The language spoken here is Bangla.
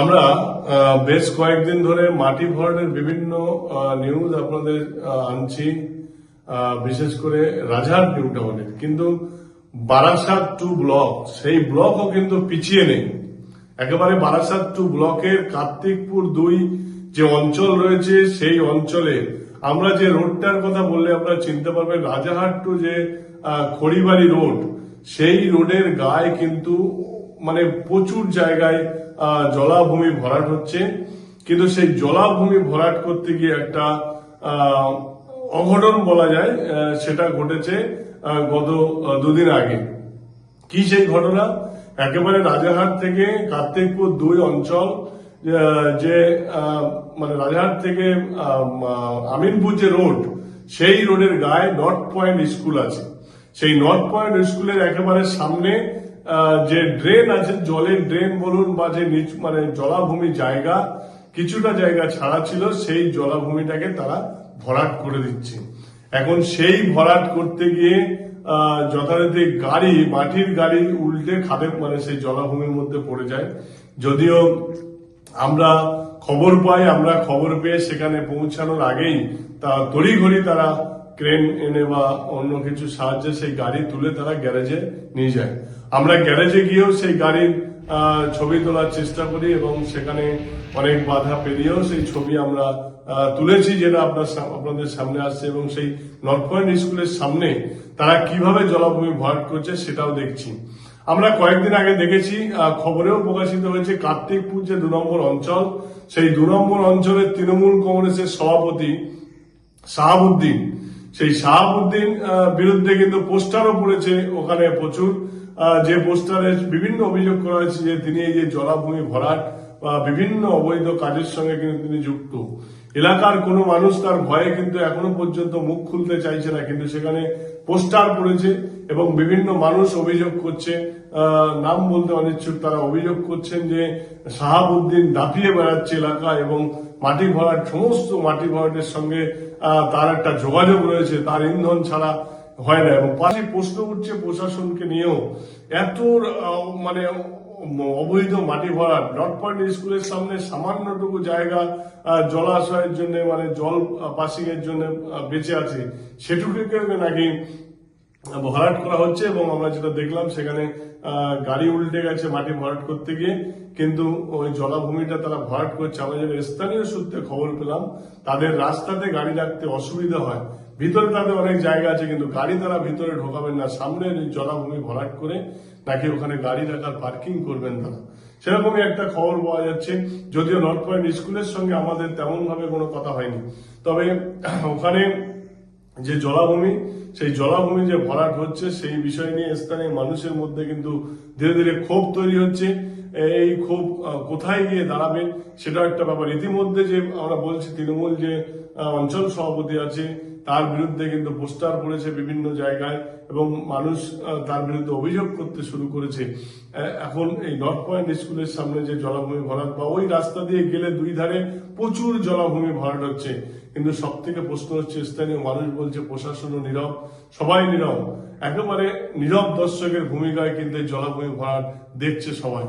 আমরা বেশ কয়েকদিন ধরে মাটি ভরাটের বিভিন্ন নিউজ আপনাদের আনছি বিশেষ করে রাজহাট নিউ টাউনের কিন্তু বারাসাত টু ব্লক, সেই ব্লকও কিন্তু পিছিয়ে নেই। একেবারে বারাসাত টু ব্লকের কার্তিকপুর দুই যে অঞ্চল রয়েছে, সেই অঞ্চলে আমরা যে রোডটার কথা বললে আপনারা চিনতে পারবেন, রাজাহাট টু যে খড়িবাড়ি রোড, সেই রোডের গায়ে কিন্তু মানে প্রচুর জায়গায় জলাভূমি ভরাট হচ্ছে। কিন্তু সেই জলাভূমি ভরাট করতে গিয়ে একটা অঘটন বলা যায় সেটা ঘটেছে গত দুদিন আগে। কি সেই ঘটনা? একেবারে রাজারহাট থেকে কার্তিকপুর দুই অঞ্চল যে মানে রাজারহাট থেকে আমিনপুর যে রোড, সেই রোডের গায়ে নর্থ পয়েন্ট স্কুল আছে। সেই নর্থ পয়েন্ট স্কুলের একেবারে সামনে যে ড্রেন আছে, জলের ড্রেন বলুন বা যে নিচ মানে জলাভূমি জায়গা, কিছুটা জায়গা ছাড়া ছিল, সেই জলাভূমিটাকে তারা ভরাট করে দিচ্ছে। এখন সেই ভরাট করতে গিয়ে যথারীতি গাড়ি, মাটির গাড়ি উল্টে খাদের মানে সেই জলাভূমির মধ্যে পড়ে যায়। যদিও আমরা খবর পাই, আমরা খবর পেয়ে সেখানে পৌঁছানোর আগেই তা তড়িঘড়ি তারা ক্রেন এনে বা অন্য কিছু সাহায্যে সেই গাড়ি তুলে তারা গ্যারেজে নিয়ে যায়। আমরা গ্যারেজে গিয়েও সেই গাড়ির ছবি তোলার চেষ্টা করি এবং সেখানে অনেক বাধা পেরিয়েও সেই ছবি আমরা তুলেছি যেটা আপনার আপনাদের সামনে আসছে এবং সেই নর্থ পয়েন্ট স্কুলের সামনে তারা কীভাবে জলাভূমি ভরাট করছে সেটাও দেখছি। আমরা কয়েকদিন আগে দেখেছি খবরেও প্রকাশিত হয়েছে কার্তিকপুর যে দু নম্বর অঞ্চল, সেই দু নম্বর অঞ্চলের তৃণমূল কংগ্রেসের সভাপতি শাহাবুদ্দিন সেই শাহাবুদ্দিন বিরুদ্ধে কিন্তু পোস্টারও পড়েছে ওখানে প্রচুর। যে পোস্টারে বিভিন্ন অভিযোগ করা হয়েছে যে তিনি এই যে জলাভূমি ভরাট বিভিন্ন অবৈধ কাজের সঙ্গে কিন্তু তিনি যুক্ত। এলাকার কোনো মানুষ তার ভয়ে কিন্তু এখনও পর্যন্ত মুখ খুলতে চাইছে না, কিন্তু সেখানে পোস্টার পড়েছে এবং বিভিন্ন মানুষ অভিযোগ করছে নাম বলতে অনিচ্ছুক, তারা অভিযোগ করছেন যে শাহাবুদ্দিন দাপিয়ে বেড়াচ্ছে এলাকা এবং মাটি ভরাট, সমস্ত মাটি ভরাটের সঙ্গে তার একটা যোগাযোগ রয়েছে, তার ইন্ধন ছাড়া হয় না। এবং পাশে প্রশ্ন উঠছে প্রশাসনকে নিয়েও। এত মানে অবৈধ মাটি ভরাট নর্থ পয়েন্ট স্কুলের সামনে সামান্যটুকু জায়গা জলাশয়ের জন্য মানে জল পাসিং এর জন্য বেঁচে আছে। সেটুকুকে নাকি ভরাট করা হচ্ছে এবং আমরা যেটা দেখলাম সেখানে গাড়ি উল্টে গেছে মাটি ভরাট করতে গিয়ে, কিন্তু ওই জলাভূমিটা তারা ভরাট করছে। আমরা যেটা স্থানীয় সূত্রে খবর পেলাম, তাদের রাস্তাতে গাড়ি রাখতে অসুবিধা হয়। ভিতরে তাদের অনেক জায়গা আছে, কিন্তু গাড়ি তারা ভিতরে ঢোকাবেন না। সামনে জলাভূমি ভরাট করে নাকি ওখানে গাড়ি রাখার পার্কিং করবেন তারা। সেরকমই একটা খবর পাওয়া যাচ্ছে। যদিও নর্থ পয়েন্ট স্কুলের সঙ্গে আমাদের তেমন ভাবে কোনো কথা হয়নি। তবে ওখানে যে জলাভূমি, সেই জলাভূমি যে ভরাট হচ্ছে, সেই বিষয় নিয়ে স্থানীয় মানুষের মধ্যে কিন্তু ধীরে ধীরে ক্ষোভ তৈরি হচ্ছে। এই ক্ষোভ কোথায় গিয়ে দাঁড়াবে, সেটাও একটা ব্যাপার। ইতিমধ্যে যে আমরা বলছি, তৃণমূল যে অঞ্চল সভাপতি আছে তার বিরুদ্ধে কিন্তু পোস্টার পড়েছে বিভিন্ন জায়গায় এবং মানুষ তার বিরুদ্ধে অভিযোগ করতে শুরু করেছে। এখন এই নর্থ পয়েন্ট স্কুলের সামনে যে জলাভূমি ভরাট বা ওই রাস্তা দিয়ে গেলে দুই ধারে প্রচুর জলাভূমি ভরাট হচ্ছে। কিন্তু সব থেকে প্রশ্ন হচ্ছে, স্থানীয় মানুষ বলছে প্রশাসনও নীরব, সবাই নীরব। একেবারে নীরব দর্শকের ভূমিকায় কিন্তু জলাভূমি ভরাট দেখছে সবাই।